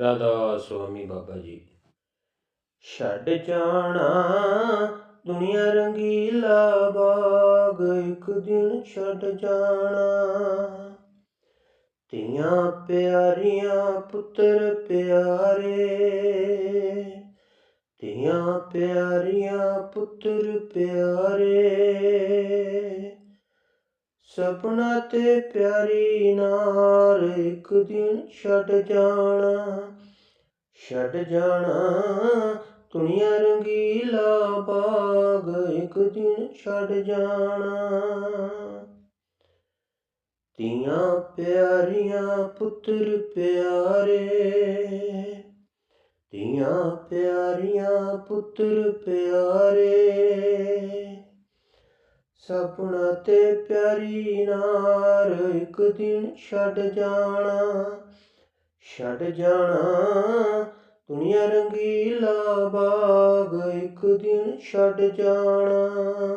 ਰਾਧਾ ਸੁਆਮੀ ਬਾਬਾ ਜੀ। ਛੱਡ ਜਾਣਾ, ਦੁਨੀਆ ਰੰਗੀਲਾ ਬਾਗ, ਇੱਕ ਦਿਨ ਛੱਡ ਜਾਣਾ। ਧੀਆਂ ਪਿਆਰੀਆਂ, ਪੁੱਤਰ ਪਿਆਰੇ। ਧੀਆਂ ਪਿਆਰੀਆਂ, ਪੁੱਤਰ ਪਿਆਰੇ। ਸਪਨਾ ਤੇ ਪਿਆਰੀ ਨਾਰ ਇੱਕ ਦਿਨ ਛੱਡ ਜਾਣਾ ਛੱਡ ਜਾਣਾ। ਦੁਨੀਆ ਰੰਗੀਲਾ ਬਾਗ ਇੱਕ ਦਿਨ ਛੱਡ ਜਾਣਾ। ਧੀਆਂ ਪਿਆਰੀਆਂ, ਪੁੱਤਰ ਪਿਆਰੇ। ਧੀਆਂ ਪਿਆਰੀਆਂ, ਪੁੱਤਰ ਪਿਆਰੇ। ਸਪਨਾ ਤੇ ਪਿਆਰੀ ਨਾਰ ਇੱਕ ਦਿਨ ਛੱਡ ਜਾਣਾ ਛੱਡ ਜਾਣਾ। ਦੁਨੀਆ ਰੰਗੀਲਾ ਬਾਗ ਇੱਕ ਦਿਨ ਛੱਡ ਜਾਣਾ।